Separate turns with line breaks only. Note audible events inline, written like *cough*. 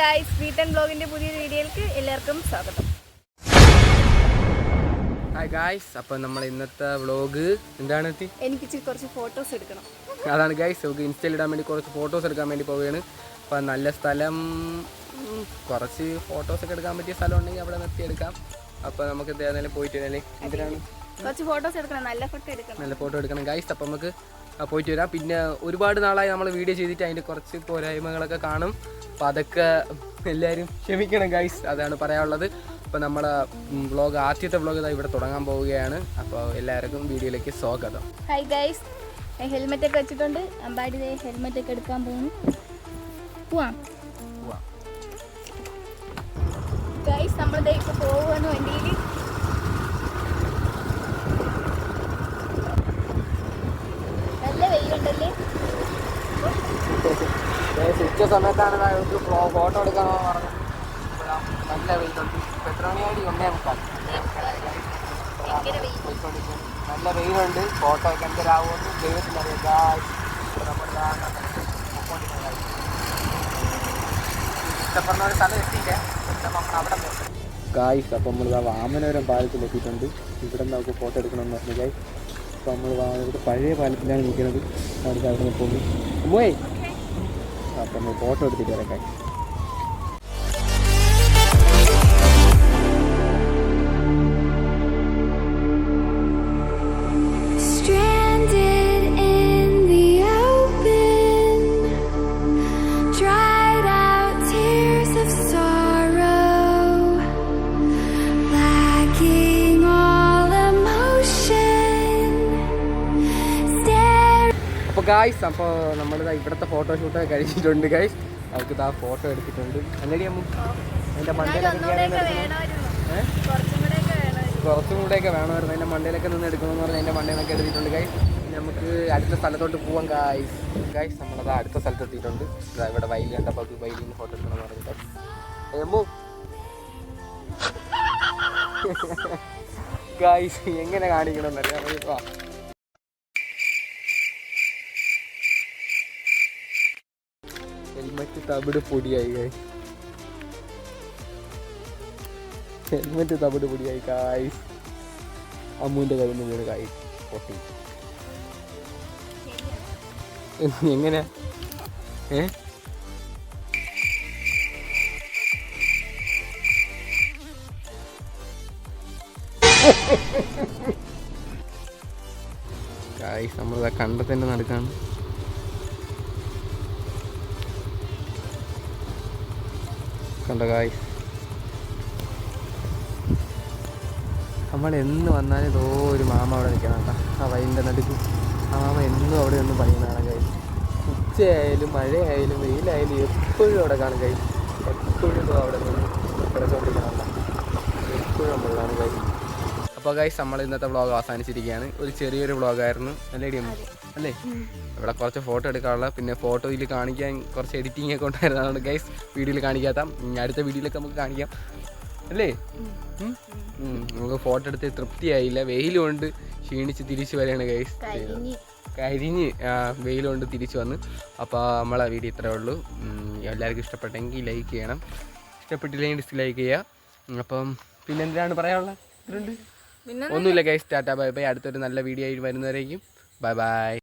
Guys വീട്ടൻ ബ്ലോഗിന്റെ പുതിയൊരു വീഡിയോയിലേക്ക് എല്ലാവർക്കും സ്വാഗതം.
ഹായ് ഗായ്സ് അപ്പോൾ നമ്മൾ ഇന്നത്തെ വ്ളോഗ് എന്താണ് എത്തി
എനിക്ക് ഇച്ചിരി കുറച്ച് ഫോട്ടോസ് എടുക്കണം.
അതാണ് ഗായ്സ് നമുക്ക് ഇൻസ്റ്റയിൽ ഇടാൻ വേണ്ടി കുറച്ച് ഫോട്ടോസ് എടുക്കാൻ വേണ്ടി പോവുകയാണ്. അപ്പോൾ നല്ല സ്ഥലം കുറച്ച് ഫോട്ടോസ് ഒക്കെ എടുക്കാൻ പറ്റിയ സ്ഥലം ഉണ്ടെങ്കിൽ അവിടെ നിർത്തി എടുക്കാം. അപ്പം നമുക്ക് എന്തായാലും പോയിട്ട് എന്തിനാണ്?
കുറച്ച് ഫോട്ടോസ് എടുക്കണം നല്ല ഫോട്ടോ എടുക്കണം.
നല്ല ഫോട്ടോ എടുക്കണം. ഗായ്സ് അപ്പം നമുക്ക് പോയിട്ട് വരാം. പിന്നെ ഒരുപാട് നാളായി നമ്മൾ വീഡിയോ ചെയ്തിട്ട് അതിന്റെ കുറച്ച് പോരായ്മകളൊക്കെ കാണും. അപ്പം അതൊക്കെ എല്ലാവരും ക്ഷമിക്കണം ഗൈസ് അതാണ് പറയാനുള്ളത്. അപ്പോൾ നമ്മളെ വ്ളോഗ് ആദ്യത്തെ വ്ളോഗ് ഇവിടെ തുടങ്ങാൻ പോവുകയാണ്. അപ്പോൾ എല്ലാവർക്കും വീഡിയോയിലേക്ക് സ്വാഗതം.
ഹായ് ഗൈസ് ഹെൽമെറ്റ് ഒക്കെ വെച്ചിട്ടുണ്ട്. അമ്പാടി ഹെൽമെറ്റ് ഒക്കെ എടുക്കാൻ പോകുന്നു പോവാം.
ഗൈസ്
നമ്മളിതേക്ക് നമ്മളിതേ ഇപ്പോൾ പോകുന്നു വണ്ടിയിൽ നല്ല വെയിലുണ്ടല്ലേ
ഉച്ച സമയത്താണ് നമുക്ക് ഫോട്ടോ എടുക്കണോ പറഞ്ഞു നല്ല വെയിലുണ്ട് എത്ര മണിയായിട്ട് ഒന്നേ മുക്കാൽ. നല്ല വെയിലുണ്ട് ഫോട്ടോ ഒക്കെ എന്തരാകുമെന്ന് ദൈവത്തിനറിയാം ഗായ്സ് നമ്മൾ ഇഷ്ടപ്പെടുന്ന ഒരു സ്ഥലം എത്തിയില്ല? അവിടെ ഗായ്സ് അപ്പം നമ്മൾ വാമനപുരം പാലത്തിൽ എത്തിയിട്ടുണ്ട്. ഇവിടെ നമുക്ക് ഫോട്ടോ എടുക്കണമെന്ന് പറഞ്ഞു ഗായ്സ് അപ്പം നമ്മൾ ഇവിടെ പഴയ പാലത്തിലാണ് നിൽക്കുന്നത്. അവിടെ അവിടെ പോകുന്നു പോയി. അപ്പം ഫോട്ടോ എടുത്തിട്ട് വരാം ഗായ്സ് അപ്പോൾ നമ്മൾ ഇവിടുത്തെ ഫോട്ടോഷൂട്ടൊക്കെ കഴിച്ചിട്ടുണ്ട് ഗായ്സ് അവർക്ക് ആ ഫോട്ടോ എടുത്തിട്ടുണ്ട്. അല്ലെങ്കിൽ നമുക്ക് അതിന്റെ മണ്ടയിലൊക്കെ
കുറച്ചും കൂടെയൊക്കെ വേണമായിരുന്നു.
അതിന്റെ മണ്ടയിലൊക്കെ നിന്ന് എടുക്കണമെന്ന് പറഞ്ഞാൽ അതിന്റെ മണ്ടയിലൊക്കെ എടുത്തിട്ടുണ്ട് ഗൈസ് നമുക്ക് അടുത്ത സ്ഥലത്തോട്ട് പോവാം ഗായ്സ് ഗൈസ് നമ്മളത് അടുത്ത സ്ഥലത്ത് എത്തിയിട്ടുണ്ട് ഇവിടെ വയലിൽ കണ്ടപ്പോൾ പകുതി വയലിൽ നിന്ന് ഫോട്ടോ എടുക്കണമെന്ന് പറഞ്ഞിട്ട്. എമ്മു ഗായ്സ് *laughs* എങ്ങനെ കാണിക്കണമെന്നറിയാം നമുക്ക് ഹെൽമെറ്റ് തവിട് പൊടിയായി ഗായ്സ് ഹെൽമെറ്റ് തവിട് പൊടിയായി കായ് അമ്മുവിന്റെ കയ്യിൽ നിന്ന് വീണ് കായ് പൊട്ടി. *laughs* എങ്ങനെ ഏ? *laughs* കായ്സ് നമ്മളിതാ കണ്ടത്തിന്റെ നടുക്കാണ്. കണ്ട കായ് നമ്മൾ എന്ന് വന്നാലും ഇതോ ഒരു മാമ അവിടെ നിൽക്കണം കേട്ടോ. ആ വൈന്റെ നടുക്ക്. ആ മാമ എന്നും അവിടെ നിന്ന് പണിയുന്നതാണ് കൈ ഉച്ചയായാലും മഴയായാലും വെയിലായാലും എപ്പോഴും അവിടെ കാണും കൈ എപ്പോഴും അവിടെ നിന്ന് കിടച്ചുകൊണ്ടിരിക്കണം എപ്പോഴും നമ്മളാണ് കൈ അപ്പോൾ ഗൈസ് നമ്മൾ ഇന്നത്തെ വ്ളോഗ് അവസാനിച്ചിരിക്കുകയാണ്. ഒരു ചെറിയൊരു വ്ളോഗായിരുന്നു അല്ലേ ഡി? അമ്മ? അല്ലേ? ഇവിടെ കുറച്ച് ഫോട്ടോ എടുക്കാനുള്ള പിന്നെ ഫോട്ടോയിൽ കാണിക്കാൻ കുറച്ച് എഡിറ്റിംഗ് ഒക്കെ ഉണ്ടായിരുന്നതാണ് ഗൈസ് വീഡിയോയിൽ കാണിക്കാത്ത. അടുത്ത വീഡിയോയിലൊക്കെ നമുക്ക് കാണിക്കാം. അല്ലേ. നമുക്ക് ഫോട്ടോ എടുത്ത് തൃപ്തിയായില്ല. വെയിലുകൊണ്ട് ക്ഷീണിച്ച് തിരിച്ചു വരികയാണ് ഗൈസ്
കരിഞ്ഞ്.
വെയിലുകൊണ്ട് തിരിച്ചു വന്ന്. അപ്പോൾ നമ്മളെ വീഡിയോ ഇത്രേ ഉള്ളൂ. എല്ലാവർക്കും ഇഷ്ടപ്പെട്ടെങ്കിൽ ലൈക്ക് ചെയ്യണം. ഇഷ്ടപ്പെട്ടില്ലെങ്കിൽ ഡിസ്ലൈക്ക് ചെയ്യുക അപ്പം പിന്നെ എന്തിനാണ് പറയാനുള്ളത്? ഇത്രയുണ്ട്. ഒന്നുമില്ല ഗൈസ് ടാറ്റാ ബൈ ബൈ അടുത്തൊരു നല്ല വീഡിയോ ആയിട്ട് വരുന്നവരേക്കും. Bye bye